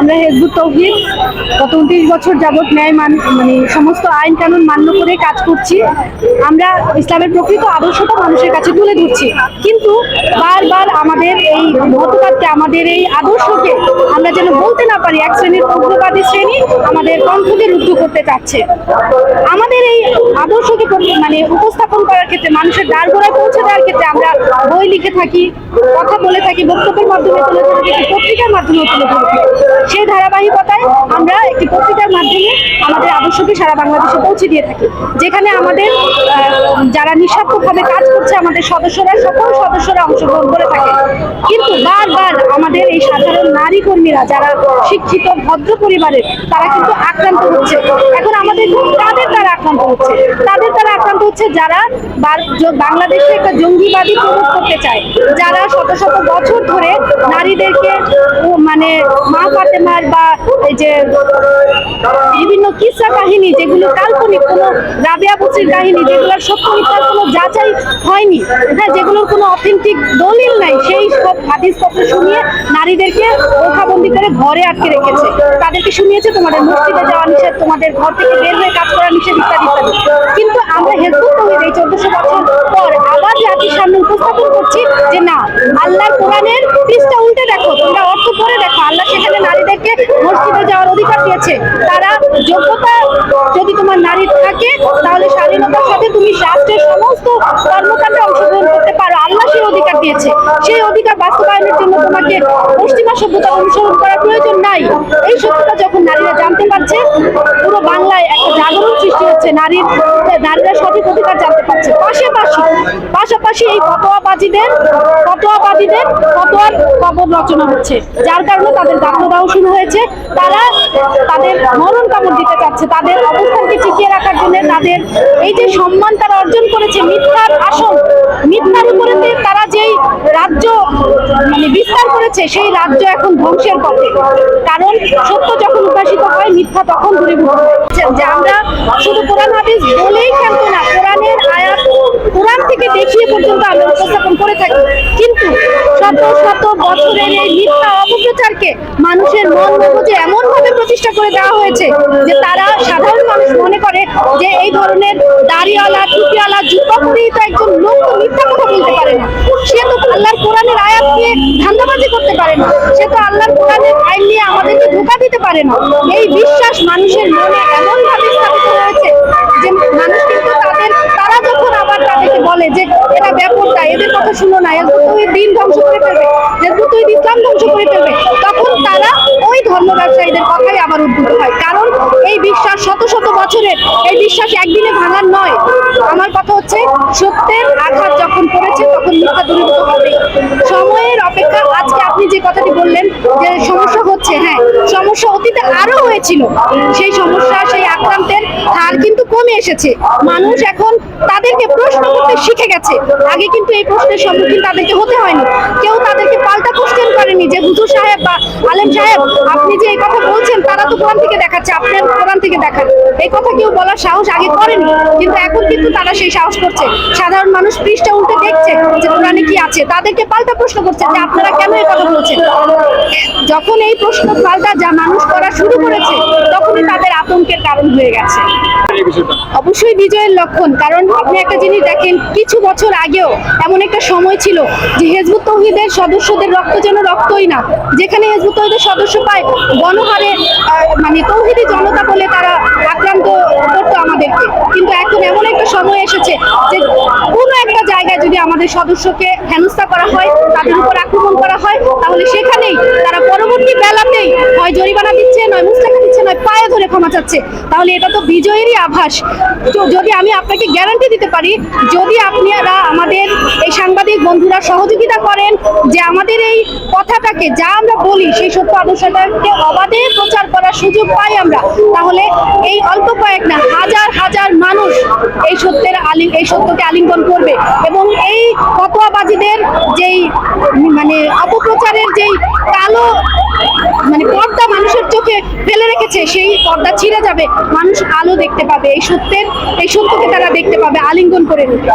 আমরা হেজবুত তৌহিদ, গত উনত্রিশ বছর যাবৎ ন্যায় মান মানে সমস্ত আইন কানুন মান্য করে কাজ করছি। আমরা ইসলামের প্রকৃত আদর্শটা মানুষের কাছে তুলে ধরছি। কিন্তু বারবার আমাদের এই মতবাদকে, আমাদের এই আদর্শকে আমরা যেন বলতে না পারি, এক শ্রেণির উগ্রবাদী শ্রেণি আমাদের কণ্ঠকে রুদ্ধ করতে চাচ্ছে। আমাদের এই আদর্শকে মানে উপস্থাপন করার ক্ষেত্রে, মানুষের দ্বার গোড়ায় পৌঁছে দেওয়ার ক্ষেত্রে আমরা বই লিখে থাকি, কথা বলে থাকি, বক্তব্যের মাধ্যমে তুলে ধরে থাকি, পত্রিকার মাধ্যমে তুলে ধরে থাকি। সেই ধারাবাহিকতায় আমরা একটি পত্রিকার মাধ্যমে আমাদের আদর্শকে সারা বাংলাদেশে পৌঁছে দিয়ে থাকি যেখানে আমাদের আহ, যারা নিঃস্বার্থভাবে কাজ করছে আমাদের সদস্যরা, সকল সদস্যরা অংশগ্রহণ করে থাকে। কিন্তু বারবার আমাদের এই সাধারণ নারী কর্মীরা যারা শিক্ষিত, ভদ্র পরিবারের, তারা কিন্তু আক্রান্ত হচ্ছে। এখন আমাদের তাদের দ্বারা আক্রান্ত হচ্ছে। তাদের দ্বারা আক্রান্ত হচ্ছে যারা বাংলাদেশে একটা জঙ্গিবাদী প্রমোট করতে চায়। যারা শত শত বছর ধরে নারীদেরকে মানে মা ফাতেমার বা এই যে বিভিন্ন কিসা কাহিনী, যেগুলো কাল্পনিক, কোনো রাবিয়া বসির কাহিনী যেগুলোর সত্য মিথ্যার কোনো যাচাই হয়নি। হ্যাঁ যেগুলোর কোনো অথেন্টিক দলিল নাই, সেই সব হাদিসপত্র শুনিয়ে নারীদেরকে রক্ষাবন্দি করে ঘরে আটকে রেখেছে। তাদেরকে শুনিয়েছে, তোমাদের মসজিদে যাওয়া নিষেধ, তোমাদের ঘর থেকে বের হয়ে কাজ করা নিষেধ ইত্যাদি ইত্যাদি। কিন্তু আমরা হেলপুল হয়ে এই চোদ্দশো বছর পর আবার জাতির সামনে উপস্থাপন করছি যে না, আল্লাহর কোরআনের পৃষ্ঠা উল্টে দেখো, তোমরা অর্থ পড়ে দেখো, আল্লাহ সেখানে নারীদেরকে মসজিদে যাওয়ার অধিকার দিয়েছে। তারা যোগ্যতা যদি তোমার নারীর থাকে, তাহলে স্বাধীনতার সাথে তুমি রাষ্ট্রের সমস্ত কর্মকাণ্ডে অংশগ্রহণ করতে পারো। আল্লাহ সেই অধিকার দিয়েছে। সেই অধিকার বাস্তবায়নের জন্য তোমাকে পশ্চিমা সভ্যতা অনুসরণ করার প্রয়োজন নাই। এই সত্যটা যখন নারীরা জানতে পারছে, পুরো বাংলায় একটা জাগরণ সৃষ্টি হচ্ছে। নারীর, নারীরা সঠিক অধিকার জানতে পারছে। পাশাপাশি পাশাপাশি এই ফতোয়াবাজিদের ফতোয়াবাদীদের ফতোয়ার কবর রচনা হচ্ছে। যার কারণে তাদের দাহ শুরু হয়েছে। তারা তাদের মরণ কামড় দিতে চাচ্ছে। তাদের অবস্থানকে টিকিয়ে রাখার জন্য তাদের এই যে সম্মান তারা অর্জন করেছে, মিথ্যার আসন মিথ্যার উপরে তারা যেই রাজ্য মানে বিস্তার করেছে, সেই রাজ্য এখন ধ্বংসের পথে। কারণ সত্য যখন উদ্ভাসিত হয়, মিথ্যা তখন দূরীভূত হয়। যে আমরা শুধু কোরআন, হাদিস বলেই খেলতো না কোরআনের আয়াত কোরআন থেকে দেখিয়ে পর্যন্ত আমরা উপস্থাপন করে থাকি। কিন্তু শত শত বছরের এই মিথ্যা অপপ্রচারকে মানুষের মন মগজে এমন ভাবে প্রতিষ্ঠা করে দেওয়া হয়েছে যে তারা সাধারণ মানুষ মনে করে যে এই ধরনের দাড়িওয়ালা, টুপিওয়ালা, জুব্বা পরেই তো একজন লোক তো মিথ্যা কথা বলতে পারে না। সে তো আল্লাহর কোরআনের আয়াত নিয়ে ধান্দাবাজি করতে পারে না। সে তো আল্লাহর কোরআনের আইন নিয়ে আমাদেরকে ধোকা দিতে পারে না। এই বিশ্বাস মানুষের মনে এমনভাবে স্থাপিত হয়েছে যে মানুষ কিন্তু তাদের, তারা বলে যে এরা ব্যাপারটা এদের কথা শুনো না এদের তো দিন ধ্বংস করে ফেলবে। এদের তো এই ইসলাম ধ্বংস করে ফেলবে, তখন তারা ওই ধর্ম ব্যবসায়ীদের কথাই আবার উদ্ভূত হয়। কারণ এই বিশ্বাস শত শত বছরের, এই বিশ্বাস একদিনে ভাঙার নয়। আমার কথা হচ্ছে, সত্যের আঘাত যখন পড়েছে, তখন মিথ্যা দূরীভূত হবে। সময়ের অপেক্ষা আজকে আপনি যে কথাটি বললেন যে সমস্যা হচ্ছে হ্যাঁ সমস্যা অতীতে আরও হয়েছিল। সেই সমস্যা, সেই আক্রান্তের হার কিন্তু কমে এসেছে। মানুষ এখন তাদেরকে প্রশ্ন করতে শিখে গেছে। আগে কিন্তু এই প্রশ্নের সম্মুখীন তাদেরকে হতে হয়নি। কেউ তাদেরকে পাল্টা কোশ্চেন করেনি যে হুজুর সাহেব বা আলেম সাহেব, আপনি যে এই কথা বলছেন, তারা তো কোরআন থেকে দেখাচ্ছে, আপনার কোরআন থেকে দেখান। এই কথা কেউ বলার সাহস আগে করেনি, কিন্তু এখন কিন্তু তারা সেই সাহস করছে। সাধারণ মানুষ পৃষ্ঠা উল্টে দেখছে যে কোরআনে আছে তাদেরকে পাল্টা প্রশ্ন করছে যে আপনারা কেন এই কথা বলছেন? যখন এই প্রশ্ন পাল্টা যা মানুষ করা শুরু করেছে তখনই তাদের আতঙ্কের কারণ হয়ে গেছে। অবশ্যই বিজয়ের লক্ষণ কারণ আপনি একটা জিনিস দেখেন কিছু বছর আগেও এমন একটা সময় ছিল যে হেজবুত তৌহিদের সদস্যদের রক্ত যেন রক্তই না যেখানে হেজবুত তৌহিদের সদস্য পায় গণহারে মানে তৌহিদি জনতা বলে তারা আক্রান্ত করতো আমাদেরকে। কিন্তু এখন এমন একটা সময় এসেছে যে কোনো একটা জায়গায় যদি আমাদের সদস্যকে হেনস্থা করা হয়, তাদের উপর আক্রমণ করা হয়, তাহলে সেখানেই তারা পরবর্তী বেলাতেই হয় জরিমানা দিচ্ছে, নয় মুস্তাকা দিচ্ছে, নয় পায়ে ধরে ক্ষমা চাচ্ছে। তাহলে এটা তো বিজয়েরই আভাস। তো যদি আমি আপনাকে গ্যারান্টি দিতে পারি, যদি আপনারা আমাদের এই সাংবাদিক বন্ধুরা সহযোগিতা করেন যে আমাদের এই কথাটাকে যা আমরা বলি, সেই সত্য আদর্শটাকে অবাধে প্রচার করার সুযোগ পাই আমরা, তাহলে এই অল্প কয়েক না, হাজার হাজার এই সত্যের আলি, এই সত্যকে আলিঙ্গন করবে। এবং এই ফতোয়াবাজিদের যেই মানে অপপ্রচারের যেই কালো মানে পর্দা মানুষের চোখে ফেলে রেখেছে, সেই পর্দা ছিঁড়ে যাবে। মানুষ আলো দেখতে পাবে। এই সত্যের, এই সত্যকে তারা দেখতে পাবে, আলিঙ্গন করে নেবে।